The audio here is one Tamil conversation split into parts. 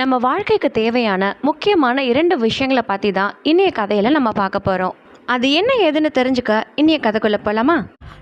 நம்ம வாழ்க்கைக்கு தேவையான முக்கியமான இரண்டு விஷயங்களை பற்றி தான் இன்னைய கதையில் நம்ம பார்க்க போகிறோம் அது என்ன ஏதுன்னு தெரிஞ்சுக்க இன்னைய கதைக்குள்ளே போகலாமா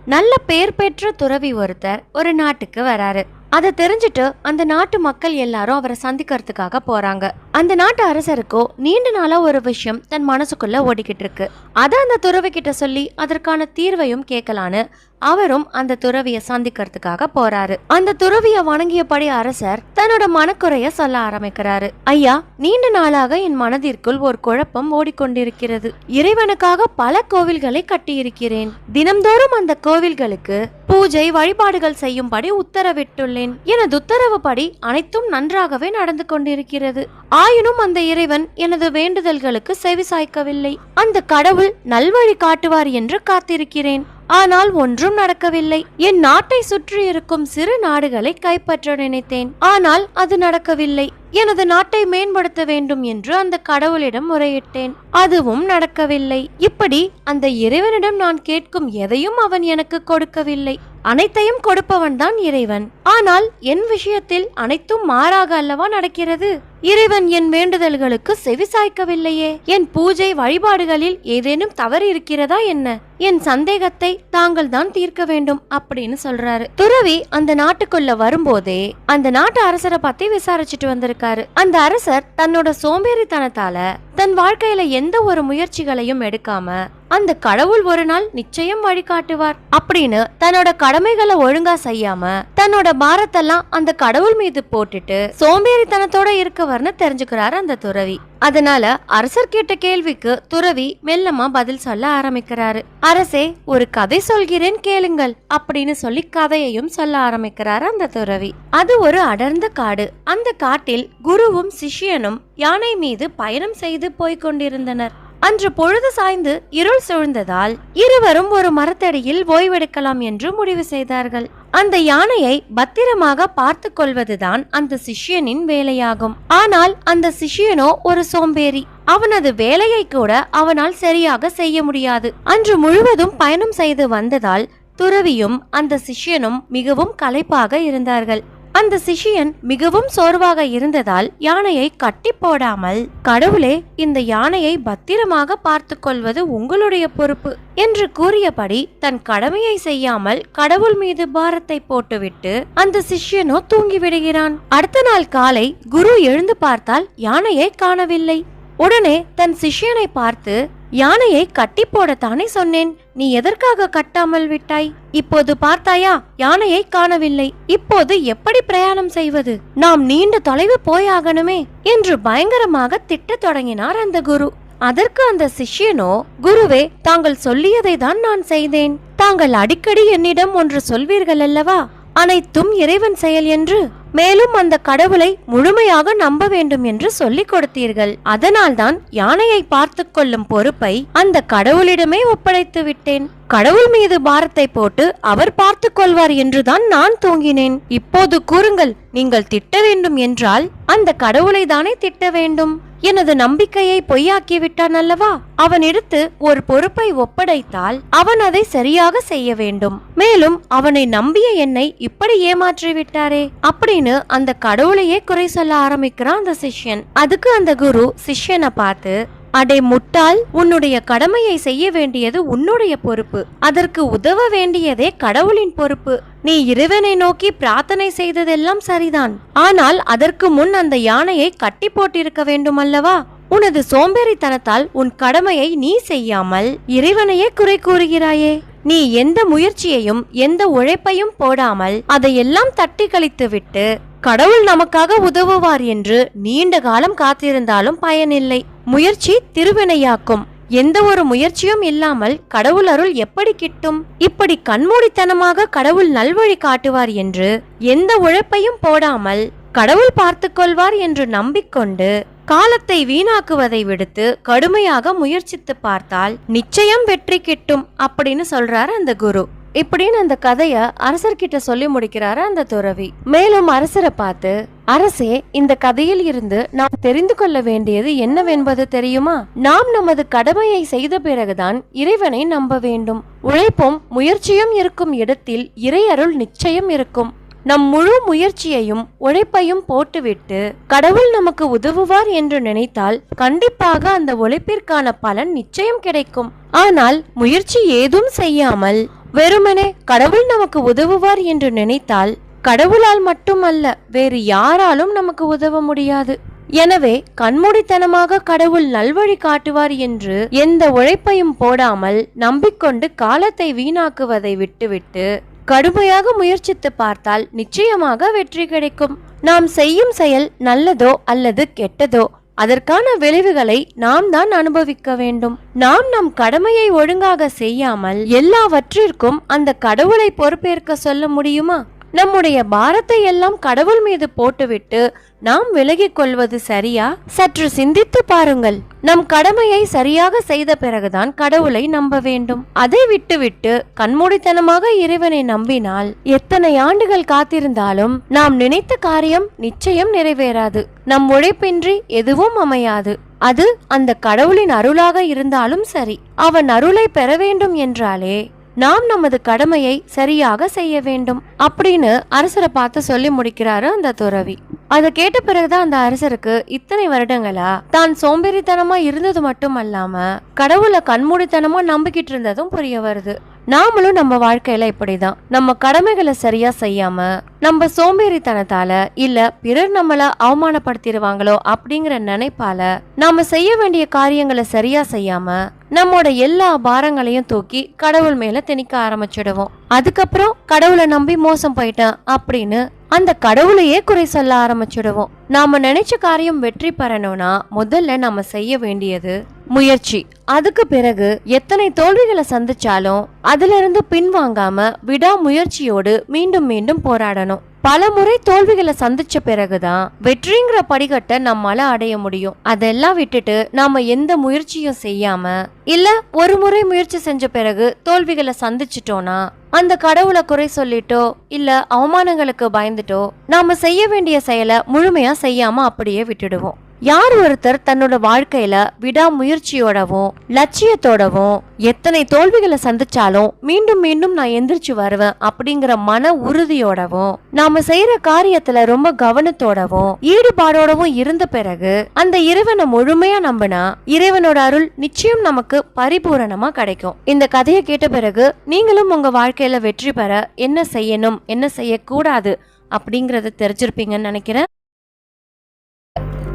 நல்ல பேர் பெற்ற துறவி ஒருத்தர் ஒரு நாட்டுக்கு வராரு. அதை தெரிஞ்சுட்டு அந்த நாட்டு மக்கள் எல்லாரும் அவரை சந்திக்கிறதுக்காக போறாங்க. அந்த நாட்டு அரசருக்கோ நீண்ட நாளா ஒரு விஷயம் தன் மனசுக்குள்ள ஓடிக்கிட்டு இருக்கு. அதை அந்த துறவி கிட்ட சொல்லி அதற்கான தீர்வையும் கேட்கலான்னு அவரும் அந்த துறவிய சந்திக்கிறதுக்காக போறாரு. அந்த துறவிய வணங்கியபடி அரசர் தன்னோட மனக்குறைய சொல்ல ஆரம்பிக்கிறாரு. ஐயா நீண்ட நாளாக என் மனதிற்குள் ஒரு குழப்பம் ஓடிக்கொண்டிருக்கிறது. இறைவனுக்காக பல கோவில்களை கட்டியிருக்கிறேன். தினம்தோறும் அந்த கோவில்களுக்கு பூஜை வழிபாடுகள் செய்யும்படி உத்தரவிட்டுள்ளேன். எனது உத்தரவுப்படி அனைத்தும் நன்றாகவே நடந்து கொண்டிருக்கிறது. ஆயினும் அந்த இறைவன் எனது வேண்டுதல்களுக்கு செவி சாய்க்கவில்லை. அந்த கடவுள் நல்வழி காட்டுவார் என்று காத்திருக்கிறேன். ஆனால் ஒன்றும் நடக்கவில்லை. என் நாட்டை சுற்றி இருக்கும் சிறு நாடுகளை கைப்பற்ற நினைத்தேன். ஆனால் அது நடக்கவில்லை. எனது நாட்டை மேம்படுத்த வேண்டும் என்று அந்த கடவுளிடம் முறையிட்டேன். அதுவும் நடக்கவில்லை. இப்படி அந்த இறைவனிடம் நான் கேட்கும் எதையும் அவன் எனக்கு கொடுக்கவில்லை. அனைத்தையும் கொடுப்பவன் தான் இறைவன். ஆனால் என் விஷயத்தில் அனைத்தும் மாறாக அல்லவா நடக்கிறது? இறைவன் என் வேண்டுதல்களுக்கு செவி சாய்க்கவில்லையே. என் பூஜை வழிபாடுகளில் ஏதேனும் தவறு இருக்கிறதா என்ன? என் சந்தேகத்தை தாங்கள் தான் தீர்க்க வேண்டும் அப்படின்னு சொல்றாரு. துறவி அந்த நாட்டுக்குள்ள வரும்போதே அந்த நாட்டு அரசரை பத்தி விசாரிச்சுட்டு வந்திருக்காரு. அந்த அரசர் தன்னோட சோம்பேறித்தனத்தால தன் வாழ்க்கையில எந்த ஒரு முயற்சிகளையும் எடுக்காம அந்த கடவுள் ஒரு நாள் நிச்சயம் வழிகாட்டுவார் அப்படின்னு தன்னோட கடமைகளை ஒழுங்கா செய்யாம தன்னோட பாரத்தெல்லாம் அந்த கடவுள் மீது போட்டுட்டு சோம்பேறித்தனத்தோட இருக்கவர்னு தெரிஞ்சுக்கிறாரு அந்த துறவி. அதனால அரசர் கேட்ட கேள்விக்கு துறவி மெல்லமா பதில் சொல்ல ஆரம்பிக்கிறாரு. அரசே ஒரு கதை சொல்கிறேன் கேளுங்கள் அப்படின்னு சொல்லி கதையையும் சொல்ல ஆரம்பிக்கிறாரு அந்த துறவி. அது ஒரு அடர்ந்த காடு. அந்த காட்டில் குருவும் சிஷ்யனும் யானை மீது பயணம் செய்து போய்க் கொண்டிருந்தனர். அன்று பொழுது சாய்ந்து இருள் சூழ்ந்ததால் இருவரும் ஒரு மரத்தடியில் ஓய்வெடுக்கலாம் என்று முடிவு செய்தார்கள். அந்த யானையை பத்திரமாக பார்த்து கொள்வதுதான் அந்த சிஷ்யனின் வேலையாகும். ஆனால் அந்த சிஷ்யனோ ஒரு சோம்பேறி. அவனது வேலையை கூட அவனால் சரியாக செய்ய முடியாது. அன்று முழுவதும் பயணம் செய்து வந்ததால் துறவியும் அந்த சிஷ்யனும் மிகவும் களைப்பாக இருந்தார்கள். அந்த சிஷியன் மிகவும் சோர்வாக இருந்ததால் யானையை கட்டி போடாமல் கடவுளே இந்த யானையை பத்திரமாக பார்த்து கொள்வது உங்களுடைய பொறுப்பு என்று கூறியபடி தன் கடமையை செய்யாமல் கடவுள் மீது பாரத்தை போட்டுவிட்டு அந்த சிஷ்யனோ தூங்கிவிடுகிறான். அடுத்த நாள் காலை குரு எழுந்து பார்த்தால் யானையை காணவில்லை. உடனே தன் சிஷ்யனை பார்த்து யானையை கட்டி போடத்தானே சொன்னேன். நீ எதற்காக கட்டாமல் விட்டாய்? இப்போது பார்த்தாயா யானையை காணவில்லை. இப்போது எப்படி பிரயாணம் செய்வது? நாம் நீண்ட தொலைவு போயாகணுமே என்று பயங்கரமாக திட்டத் தொடங்கினார் அந்த குரு. அதற்கு அந்த சிஷ்யனோ குருவே தாங்கள் சொல்லியதை தான் நான் செய்தேன். தாங்கள் அடிக்கடி என்னிடம் ஒன்று சொல்வீர்கள் அல்லவா அனைத்தும் இறைவன் செயல் என்று மேலும் அந்த கடவுளை முழுமையாக நம்ப வேண்டும் என்று சொல்லிக் கொடுத்தீர்கள். அதனால்தான் யானையை பார்த்து கொள்ளும் பொறுப்பை அந்த கடவுளிடமே ஒப்படைத்து விட்டேன். கடவுள் மீது பாரத்தை போட்டு அவர் பார்த்து கொள்வார் என்றுதான் நான் தூங்கினேன். இப்போது கூறுங்கள் நீங்கள் திட்ட வேண்டும் என்றால் அந்த கடவுளை தானே திட்ட வேண்டும்? எனது நம்பிக்கையை பொய்யாக்கி விட்டான் அல்லவா அவனிடத்து ஒரு பொறுப்பை ஒப்படைத்தால் அவன் அதை சரியாக செய்ய வேண்டும். மேலும் அவனை நம்பிய என்னை இப்படி ஏமாற்றி விட்டாரே அப்படின்னு அந்த கடவுளையே குறை சொல்ல ஆரம்பிக்கிறான் அந்த சிஷ்யன். அதுக்கு அந்த குரு சிஷ்யனை பார்த்து அடே முட்டாள் உன்னுடைய கடமையை செய்ய வேண்டியது உன்னுடைய பொறுப்பு. அதற்கு உதவ வேண்டியதே கடவுளின் பொறுப்பு. நீ இறைவனை நோக்கி பிரார்த்தனை செய்ததெல்லாம் சரிதான். ஆனால் அதற்கு முன் அந்த யானையை கட்டி போட்டிருக்க வேண்டும் அல்லவா உனது சோம்பேறித்தனத்தால் உன் கடமையை நீ செய்யாமல் இறைவனையே குறை கூறுகிறாயே. நீ எந்த முயற்சியையும் எந்த உழைப்பையும் போடாமல் அதையெல்லாம் தட்டி கழித்துவிட்டு கடவுள் நமக்காக உதவுவார் என்று நீண்ட காலம் காத்திருந்தாலும் பயனில்லை. முயற்சி திருவினையாக்கும். எந்த ஒரு முயற்சியும் இல்லாமல் கடவுள் அருள் எப்படி கிட்டும்? இப்படி கண்மூடித்தனமாக கடவுள் நல்வழி காட்டுவார் என்று எந்த உழைப்பையும் போடாமல் கடவுள் பார்த்து கொள்வார் என்று நம்பிக்கொண்டு காலத்தை வீணாக்குவதை விடுத்து கடுமையாக முயற்சித்து பார்த்தால் நிச்சயம் வெற்றி கிட்டும் அப்படின்னு சொல்றாரு அந்த குரு. இப்படின்னு அந்த கதைய அரசர்கிட்ட சொல்லி முடிக்கிறாரு அந்த துறவி. மேலும் அரசரை பார்த்து அரசே இந்த கதையில் இருந்து நாம் தெரிந்து கொள்ள வேண்டியது என்னவென்பது தெரியுமா? நாம் நமது கடமையை செய்த பிறகுதான் இறைவனை நம்ப வேண்டும். உழைப்பும் முயற்சியும் இருக்கும் இடத்தில் இறை அருள் நிச்சயம் இருக்கும். நம் முழு முயற்சியையும் உழைப்பையும் போட்டுவிட்டு கடவுள் நமக்கு உதவுவார் என்று நினைத்தால் கண்டிப்பாக அந்த உழைப்பிற்கான பலன் நிச்சயம் கிடைக்கும். ஆனால் முயற்சி ஏதும் செய்யாமல் வெறுமனே கடவுள் நமக்கு உதவுவார் என்று நினைத்தால் கடவுளால் மட்டுமல்ல வேறு யாராலும் நமக்கு உதவ முடியாது. எனவே கண்மூடித்தனமாக கடவுள் நல்வழி காட்டுவார் என்று எந்த உழைப்பையும் போடாமல் நம்பிக்கொண்டு காலத்தை வீணாக்குவதை விட்டுவிட்டு கடுமையாக முயற்சித்து பார்த்தால் நிச்சயமாக வெற்றி கிடைக்கும். நாம் செய்யும் செயல் நல்லதோ அல்லது கெட்டதோ அதற்கான விளைவுகளை நாம் தான் அனுபவிக்க வேண்டும். நாம் நம் கடமையை ஒழுங்காக செய்யாமல் எல்லாவற்றிற்கும் அந்த கடவுளை பொறுப்பேற்க சொல்ல முடியுமா? நம்முடைய பாரத்தை எல்லாம் கடவுள் மீது போட்டுவிட்டு நாம் விலகிக் கொள்வது சரியா? சற்று சிந்தித்து பாருங்கள். நம் கடமையை சரியாக செய்த பிறகுதான் கடவுளை நம்ப வேண்டும். அதை விட்டுவிட்டு கண்மூடித்தனமாக இறைவனை நம்பினால் எத்தனை ஆண்டுகள் காத்திருந்தாலும் நாம் நினைத்த காரியம் நிச்சயம் நிறைவேறாது. நம் உழைப்பின்றி எதுவும் அமையாது. அது அந்த கடவுளின் அருளாக இருந்தாலும் சரி. அவன் அருளை பெற வேண்டும் என்றாலே நாம் நமது கடமையை சரியாக செய்ய வேண்டும் அப்படின்னு அரசரை பார்த்து சொல்லி முடிக்கிறாரு அந்த துறவி. அதை கேட்ட பிறகுதான் அந்த அரசருக்கு இத்தனை வருடங்களா? தான் சோம்பேறித்தனமா இருந்தது மட்டும் அல்லாம கடவுளை கண்மூடித்தனமா நம்பிக்கிட்டு இருந்ததும் புரிய வருது. நாமளும் நம்ம வாழ்க்கையில இப்படிதான். நம்ம கடமைகளை சரியா செய்யாம நம்ம சோம்பேறித்தனத்தால இல்ல பிறர் நம்மள அவமானப்படுத்திடுவாங்களோ அப்படிங்கிற நினைப்பால நாம செய்ய வேண்டிய காரியங்களை சரியா செய்யாம நம்மோட எல்லா பாரங்களையும் தூக்கி கடவுள் மேல திணிக்க ஆரம்பிச்சிடுவோம். அதுக்கப்புறம் கடவுளை நம்பி மோசம் போயிட்டேன் அப்படின்னு அந்த கடவுளையே குறை சொல்ல ஆரம்பிச்சிடுவோம். நாம நினைச்ச காரியம் வெற்றி பெறணும்னா முதல்ல நம்ம செய்ய வேண்டியது முயற்சி. அதுக்கு பிறகு எத்தனை தோல்விகளை சந்திச்சாலும் அதுல இருந்து பின்வாங்காம விடாமுயற்சியோடு மீண்டும் மீண்டும் போராடணும். பல முறை தோல்விகளை சந்திச்ச பிறகுதான் வெற்றிங்கிற படிக்கட்டை நம்மால அடைய முடியும். அதெல்லாம் விட்டுட்டு நாம எந்த முயற்சியும் செய்யாம இல்ல ஒரு முறை முயற்சி செஞ்ச பிறகு தோல்விகளை சந்திச்சிட்டோம்னா அந்த கடவுளை குறை சொல்லிட்டோ இல்ல அவமானங்களுக்கு பயந்துட்டோ நாம செய்ய வேண்டிய செயலை முழுமையா செய்யாம அப்படியே விட்டுடுவோம். யார் ஒருத்தர் தன்னோட வாழ்க்கையில விடாமுயற்சியோடவும் லட்சியத்தோடவும் எத்தனை தோல்விகளை சந்திச்சாலும் மீண்டும் மீண்டும் நான் எந்திரிச்சு வருவேன் அப்படிங்கிற மன உறுதியோடவும் நாம செய்யற காரியத்துல ரொம்ப கவனத்தோடவும் ஈடுபாடோடவும் இருந்த பிறகு அந்த இறைவனை முழுமையா நம்பினா இறைவனோட அருள் நிச்சயம் நமக்கு பரிபூரணமா கிடைக்கும். இந்த கதையை கேட்ட பிறகு நீங்களும் உங்க வாழ்க்கையில வெற்றி பெற என்ன செய்யணும் என்ன செய்யக்கூடாது அப்படிங்கறத தெரிஞ்சிருப்பீங்கன்னு நினைக்கிறேன்.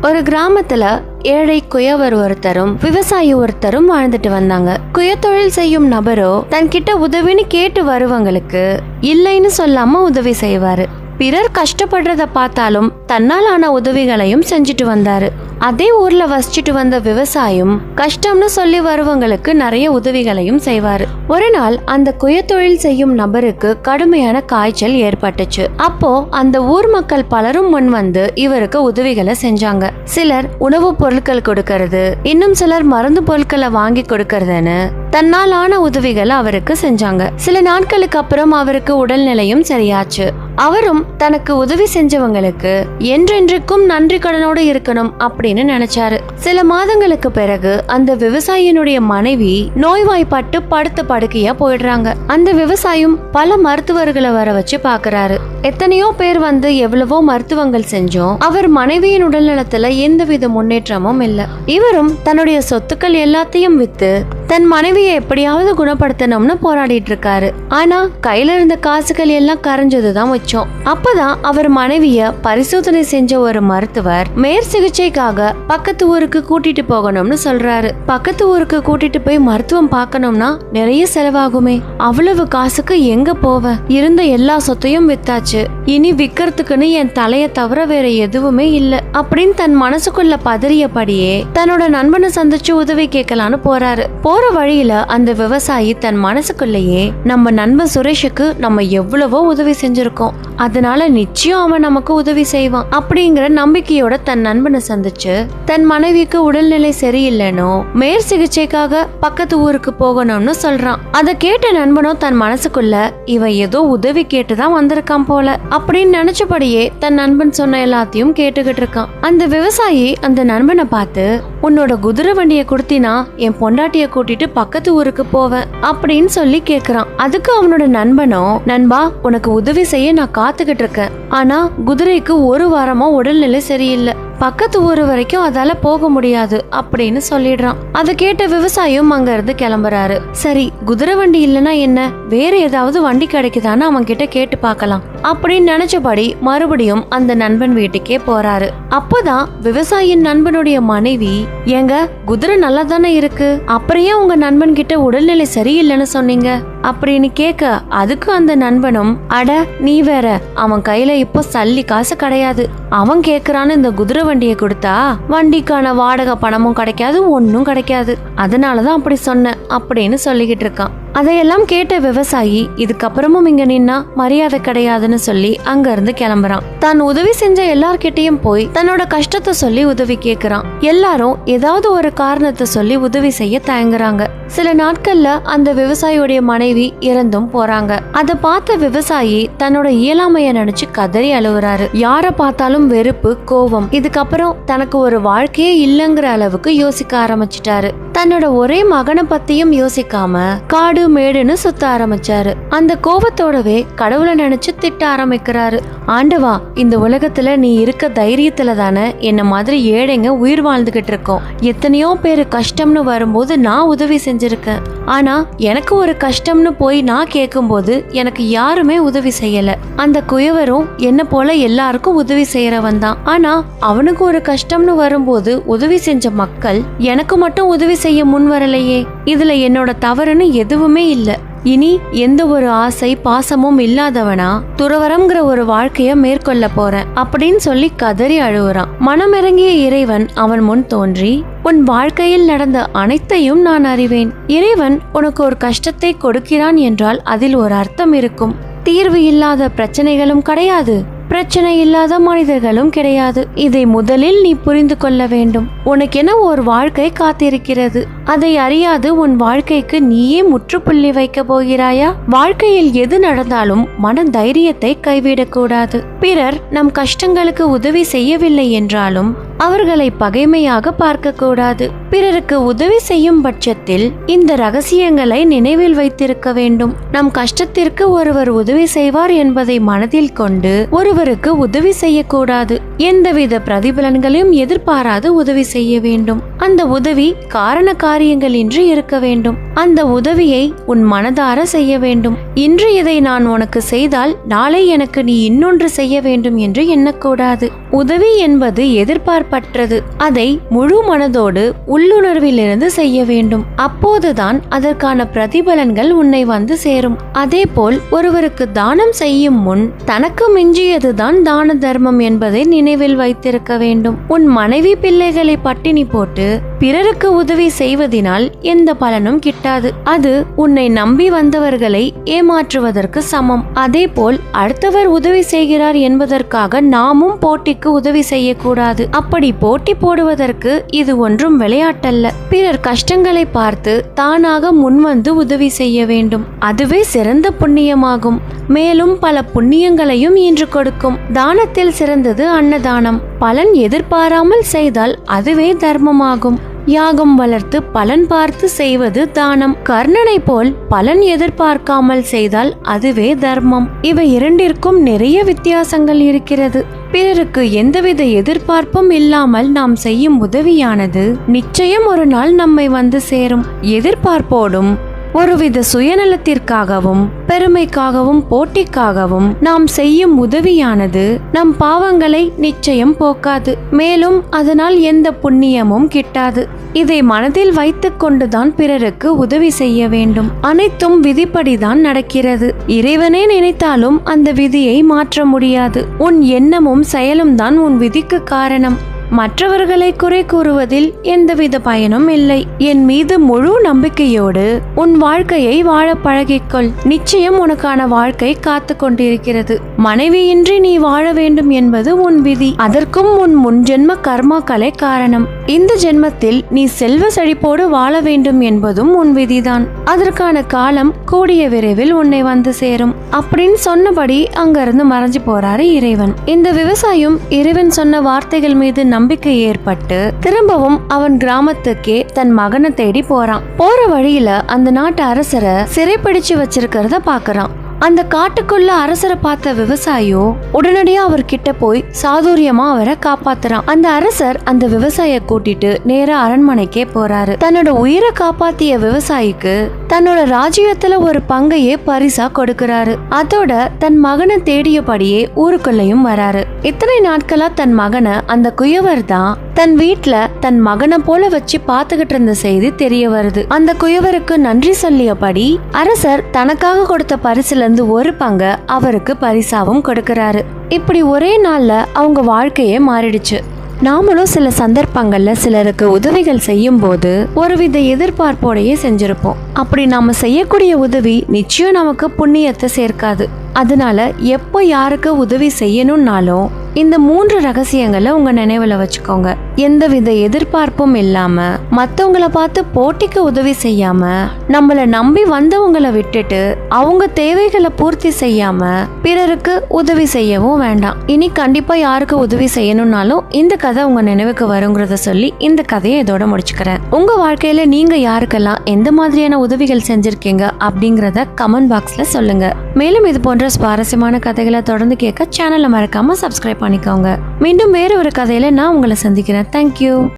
ஒரு கிராமத்துல ஏழை குயவர் ஒருத்தரும் விவசாயி ஒருத்தரும் வாழ்ந்துட்டு வந்தாங்க. குயத்தொழில் செய்யும் நபரோ தன்கிட்ட உதவின்னு கேட்டு வருவங்களுக்கு இல்லைன்னு சொல்லாம உதவி செய்வாரு. பிறர் கஷ்டப்படுறத பார்த்தாலும் தன்னால் ஆன உதவிகளையும் செஞ்சுட்டு வந்தாரு. அதே ஊர்ல வசிச்சுட்டு வந்த விவசாயம் கஷ்டம்னு சொல்லி வருவங்களுக்கு நிறைய உதவிகளையும் செய்வாரு. ஒரு நாள் அந்த குயத்தொழில் செய்யும் நபருக்கு கடுமையான காய்ச்சல் ஏற்பட்டுச்சு. அப்போ அந்த ஊர் மக்கள் பலரும் முன் வந்து இவருக்கு உதவிகளை செஞ்சாங்க. சிலர் உணவுப் பொருட்கள் கொடுக்கறது இன்னும் சிலர் மருந்து பொருட்களை வாங்கி கொடுக்கறதுன்னு தன்னால் ஆன உதவிகளை அவருக்கு செஞ்சாங்க. சில நாட்களுக்கு அப்புறம் அவருக்கு உடல்நிலையும் சரியாச்சு. அவரும் தனக்கு உதவி செஞ்சவங்களுக்கு என்றென்றைக்கும் நன்றி கடனோடு இருக்கணும் அப்படின்னு நினைச்சாரு. சில மாதங்களுக்கு பிறகு அந்த விவசாயியினுடைய மனைவி நோய்வாய்ப்பட்டு படுத்த படுக்கையா போயிடுறாங்க. அந்த விவசாயம் பல மருத்துவர்களை வர வச்சு பாக்குறாரு. எத்தனையோ பேர் வந்து எவ்வளவோ மருத்துவங்கள் செஞ்சோம். அவர் மனைவியின் உடல்நலத்துல எந்தவித முன்னேற்றமும் இல்ல. இவரும் தன்னுடைய சொத்துக்கள் எல்லாத்தையும் வித்து தன் மனைவியை எப்படியாவது குணப்படுத்தணும்னு போராடிட்டு இருக்காரு ஆனா கையில இருந்த காசுகள் எல்லாம் கரைஞ்சதுதான் மிச்சம். அப்பதான் அவர் மனைவிய பரிசோதனை செஞ்ச ஒரு மருத்துவர் மேற் சிகிச்சைக்காக பக்கத்து ஊருக்கு கூட்டிட்டு போகணும்னு சொல்றாரு. பக்கத்து ஊருக்கு கூட்டிட்டு போய் மருத்துவம் பார்க்கணும்னா நிறைய செலவாகுமே. அவ்வளவு காசுக்கு எங்க போவ? இருந்த எல்லா சொத்தையும் வித்தாச்சு. இனி விக்கிறதுக்குன்னு என் தலைய தவிர வேற எதுவுமே இல்ல. அப்படின்னு தன் மனசுக்குள்ள பதறியபடியே தன்னோட நண்பனை சந்திச்சு உதவி கேட்கலான்னு போறாரு. போற வழியில அந்த விவசாயி தன் மனசுக்குள்ளேயே நம்ம நண்பன் சுரேஷுக்கு நம்ம எவ்வளவோ உதவி செஞ்சிருக்கோம். அதனால நிச்சயம் அவன் நமக்கு உதவி செய்வான் அப்படிங்கிற நம்பிக்கையோட தன் நண்பனை சந்திச்சு தன் மனைவிக்கு உடல்நிலை சரியில்லைனோ மேற் சிகிச்சைக்காக பக்கத்து ஊருக்கு போகணும்னு சொல்றான். அதை கேட்ட நண்பனும் தன் மனசுக்குள்ள இவன் ஏதோ உதவி கேட்டுதான் வந்திருக்கான் போல அப்படின்னு நினைச்சபடியே தன் நண்பன் சொன்ன எல்லாத்தையும் கேட்டுக்கிட்டு இருக்கான். அந்த விவசாயி அந்த நண்பனை பார்த்து உன்னோட குதிரை வண்டியை கொடுத்தினா என் பொண்டாட்டிய கூட்டிட்டு பக்கத்து ஊருக்கு போவேன் அப்படின்னு சொல்லி கேக்குறான். அதுக்கு அவனோட நண்பனோ நண்பா உனக்கு உதவி செய்ய நான் காத்துக்கிட்டு இருக்கேன். ஆனா குதிரைக்கு ஒரு வாரமா உடல்நிலை சரியில்லை. பக்கத்து ஊர் வரைக்கும் அதால போக முடியாது அப்படின்னு சொல்லிடுறான். அதை கேட்ட விவசாயியும் அங்க இருந்து கிளம்புறாரு. சரி குதிரை வண்டி இல்லைன்னா என்ன? வேற ஏதாவது வண்டி கிடைக்குதான்னு அவன் கிட்ட கேட்டு பார்க்கலாம். அப்படின்னு நினைச்சபடி மறுபடியும் அந்த நண்பன் வீட்டுக்கே போறாரு. அப்போதான் விவசாயியின் நண்பனுடைய மனைவி ஏங்க குதிரை நல்லா தானே இருக்கு? அப்புறம் ஏன் உங்க நண்பன் கிட்ட உடல்நிலை சரியில்லைன்னு சொன்னீங்க? அப்படின்னு கேட்க அதுக்கு அந்த நண்பனும் அட நீ வேற அவன் கையில இப்போ சல்லி காசு கிடையாது. அவன் கேக்குறான்னு இந்த குதிரை வண்டியை கொடுத்தா வண்டிக்கான வாடகை பணமும் கிடைக்காது ஒன்னும் கிடைக்காது. அதனாலதான் அப்படி சொன்னேன் அப்படின்னு சொல்லிக்கிட்டு இருக்கான். அதையெல்லாம் கேட்ட விவசாயி இதுக்கப்புறமும் இங்க நின்னா மரியாதை கிடையாதுன்னு சொல்லி அங்க இருந்து கிளம்புறான். தான் உதவி செஞ்ச எல்லார்கிட்டயும் போய் தன்னோட கஷ்டத்தை சொல்லி உதவி கேக்குறான். எல்லாரும் ஏதாவது ஒரு காரணத்தை சொல்லி உதவி செய்ய தயங்குறாங்க. சில நாட்கள்ல அந்த விவசாயியுடைய மனைவி இறந்தும் போறாங்க. அதை பார்த்த விவசாயி தன்னோட இயலாமைய நினைச்சு கதறி அழுவுறாரு. யார பார்த்தாலும் வெறுப்பு கோபம். இதுக்கப்புறம் தனக்கு ஒரு வாழ்க்கையே இல்லைங்கிற அளவுக்கு யோசிக்க ஆரம்பிச்சிட்டாரு. தன்னோட ஒரே மகனை பத்தியும் யோசிக்காம காடு மேடுன்னு சுத்த ஆரம்பிச்சாரு. அந்த கோபத்தோடவே கடவுளை நினைச்சு திட்ட ஆரம்பிக்கிறாரு. ஆண்டவா இந்த உலகத்துல நீ இருக்க தைரியத்துல தானே என்ன மாதிரி ஏழைங்க உயிர் வாழ்ந்துகிட்டு இருக்கோம். எத்தனையோ பேர் கஷ்டம்னு வரும்போது நான் உதவி செஞ்சிருக்கேன். ஆனா எனக்கு ஒரு கஷ்டம்னு போய் நான் கேட்கும்போது எனக்கு யாருமே உதவி செய்யல. அந்த குயவரும் என்ன போல எல்லாருக்கும் உதவி செய்யறவன் தான். ஆனா அவனுக்கு ஒரு கஷ்டம்னு வரும்போது உதவி செஞ்ச மக்கள் எனக்கு மட்டும் உதவி செய்ய முன் வரலையே. இதுல என்னோட தவறுன்னு எதுவுமே எதுவுமே இல்லை. இனி எந்த ஒரு ஆசை பாசமும் இல்லாதவனா துறவரம்ங்கிற ஒரு வாழ்க்கைய மேற்கொள்ள போறேன் அப்படின்னு சொல்லி கதறி அழுகுறான் மனமிறங்கிய இறைவன் அவன் முன் தோன்றி உன் வாழ்க்கையில் நடந்த அனைத்தையும் நான் அறிவேன். இறைவன் உனக்கு ஒரு கஷ்டத்தை கொடுக்கிறான் என்றால் அதில் ஒரு அர்த்தம் இருக்கும். தீர்வு இல்லாத பிரச்சனைகளும் கிடையாது. பிரச்சனை இல்லாத மனிதர்களும் கிடையாது. இதை முதலில் நீ புரிந்து கொள்ள வேண்டும். உனக்கென ஒரு வாழ்க்கை காத்திருக்கிறது. அதை அறியாது உன் வாழ்க்கைக்கு நீயே முற்றுப்புள்ளி வைக்க போகிறாயா? வாழ்க்கையில் எது நடந்தாலும் மன தைரியத்தை கைவிடக்கூடாது. பிறர் நம் கஷ்டங்களுக்கு உதவி செய்யவில்லை என்றாலும் அவர்களை பகைமையாக பார்க்க கூடாது பிறருக்கு உதவி செய்யும் பட்சத்தில் இந்த ரகசியங்களை நினைவில் வைத்திருக்க வேண்டும். நம் கஷ்டத்திற்கு ஒருவர் உதவி செய்வார் என்பதை மனதில் கொண்டு ஒருவருக்கு உதவி செய்யக்கூடாது. எந்தவித பிரதிபலன்களையும் எதிர்பாராது உதவி செய்ய வேண்டும். அந்த உதவி காரண காரியங்களின்றி இருக்க வேண்டும். அந்த உதவியை உன் மனதார செய்ய வேண்டும். இன்று இதை நான் உனக்கு செய்தால் நாளை எனக்கு நீ இன்னொன்று செய்ய வேண்டும் என்று எண்ணக்கூடாது. உதவி என்பது எதிர்பார்ப்பற்றது. அதை முழு மனதோடு உள்ளுணர்விலிருந்து செய்ய வேண்டும். அப்போதுதான் அதற்கான பிரதிபலன்கள் உன்னை வந்து சேரும். அதேபோல் ஒருவருக்கு தானம் செய்யும் முன் தனக்கு மிஞ்சியதுதான் தான தர்மம் என்பதை நினைவில் வைத்திருக்க வேண்டும். உன் மனைவி பிள்ளைகளை பட்டினி போட்டு பிறருக்கு உதவி செய்வதினால் எந்த பலனும் கிட்டாது. அது உன்னை நம்பி வந்தவர்களை ஏமாற்றுவதற்கு சமம். அதேபோல் அடுத்தவர் உதவி செய்கிறார் என்பதற்காக நாமும் போட்டிக்கு உதவி செய்யக்கூடாது. அப்படி போட்டி போடுவதற்கு இது ஒன்றும் விளையாட்டல்ல. பிறர் கஷ்டங்களை பார்த்து தானாக முன்வந்து உதவி செய்ய வேண்டும். அதுவே சிறந்த புண்ணியமாகும். மேலும் பல புண்ணியங்களையும் ஈன்று கொடுக்கும். தானத்தில் சிறந்தது அன்னதானம். பலன் எதிர்பாராமல் செய்தால் அதுவே தர்மமாகும். யாகம் வளர்த்து பலன் பார்த்து செய்வது தானம். கர்ணனை போல் பலன் எதிர்பார்க்காமல் செய்தால் அதுவே தர்மம். இவை இரண்டிற்கும் நிறைய வித்தியாசங்கள் இருக்கிறது. பிறருக்கு எந்தவித எதிர்பார்ப்பும் இல்லாமல் நாம் செய்யும் உதவியானது நிச்சயம் ஒரு நாள் நம்மை வந்து சேரும். எதிர்பார்ப்போடும் ஒருவித சுயநலத்திற்காகவும் பெருமைக்காகவும் போட்டிக்காகவும் நாம் செய்யும் உதவியானது நம் பாவங்களை நிச்சயம் போக்காது. மேலும் அதனால் எந்த புண்ணியமும் கிட்டாது. இதை மனதில் வைத்துக் கொண்டுதான் பிறருக்கு உதவி செய்ய வேண்டும். அனைத்தும் விதிப்படிதான் நடக்கிறது. இறைவனே நினைத்தாலும் அந்த விதியை மாற்ற முடியாது. உன் எண்ணமும் செயலும் தான் உன் விதிக்கு காரணம். மற்றவர்களை குறை கூறுவதில் எந்தவித பயனும் இல்லை. என் மீது முழு நம்பிக்கையோடு உன் வாழ்க்கையை வாழ பழகிக்கொள். நிச்சயம் உனக்கான வாழ்க்கை காத்து கொண்டிருக்கிறது. மனைவியின்றி நீ வாழ வேண்டும் என்பது உன் விதி. அதற்கும் உன் முன்ஜென்ம கர்மாக்களே காரணம். இந்த ஜென்மத்தில் நீ செல்வ செழிப்போடு வாழ வேண்டும் என்பதும் உன் விதிதான். அதற்கான காலம் கூடிய விரைவில் உன்னை வந்து சேரும். அப்படின்னு சொன்னபடி அங்கிருந்து மறைஞ்சு போறாரு இறைவன். இந்த விவசாயம் இறைவன் சொன்ன வார்த்தைகள் மீது நம்பிக்கை ஏற்பட்டு திரும்பவும் அவன் கிராமத்துக்கே தன் மகனை தேடி போறான். போற வழியில அந்த நாட்டு அரசரை சிறைப்பிடிச்சு வச்சிருக்கிறத பாக்குறான். அந்த காட்டுக்குள்ள அரசரை பார்த்த விவசாயோ உடனடியா அவர்கிட்ட போய் சாதுரியமா அவரை காப்பாத்துறான். அந்த அரசர் அந்த விவசாய கூட்டிட்டு நேரா அரண்மனைக்கே போறாரு. தன்னோட உயிரை காப்பாத்திய விவசாயிக்கு தன்னோட ராஜ்யத்துல ஒரு பங்கையே பரிசா கொடுக்கறாரு. அதோட தன் மகனை தேடியபடியே ஊருக்குள்ளேயும் வராரு. இத்தனை நாட்களா தன் மகனை அந்த குயவர் தான் தன் வீட்டுல தன் மகனை போல வச்சு பாத்துக்கிட்டு இருந்த செய்தி தெரிய வருது. அந்த குயவருக்கு நன்றி சொல்லியபடி அரசர் தனக்காக கொடுத்த பரிசுல இருந்து ஒரு பங்க அவருக்கு பரிசாவும் கொடுக்கறாரு. இப்படி ஒரே நாள்ல அவங்க வாழ்க்கையே மாறிடுச்சு. நாமளும் சில சந்தர்ப்பங்கள்ல சிலருக்கு உதவிகள் செய்யும் போது ஒருவித எதிர்பார்ப்போடையே செஞ்சிருப்போம். அப்படி நாம செய்யக்கூடிய உதவி நிச்சயம் நமக்கு புண்ணியத்தை சேர்க்காது. அதனால எப்போ யாருக்கு உதவி செய்யணும்னாலும் இந்த மூன்று ரகசியங்களை உங்க நினைவுல வச்சுக்கோங்க. எந்தவித எதிர்பார்ப்பும் இல்லாம மத்தவங்கள பார்த்து போட்டிக்கு உதவி செய்யாம நம்மள நம்பி வந்தவங்கள விட்டுட்டு அவங்க தேவைகளை பூர்த்தி செய்யாம பிறருக்கு உதவி செய்யவும் வேண்டாம். இனி கண்டிப்பா யாருக்கு உதவி செய்யணும்னாலும் இந்த கதை உங்க நினைவுக்கு வருங்கிறத சொல்லி இந்த கதையை இதோட முடிச்சுக்கிறேன். உங்க வாழ்க்கையில நீங்க யாருக்கெல்லாம் எந்த மாதிரியான உதவிகள் செஞ்சிருக்கீங்க அப்படிங்கறத கமெண்ட் பாக்ஸ்ல சொல்லுங்க. மேலும் இது போன்ற சுவாரஸ்யமான கதைகளை தொடர்ந்து கேட்க சேனலை மறக்காம சப்ஸ்கிரைப் பண்ணிக்கோங்க. மீண்டும் வேற ஒரு கதையில நான் உங்களை சந்திக்கிறேன். தேங்க்யூ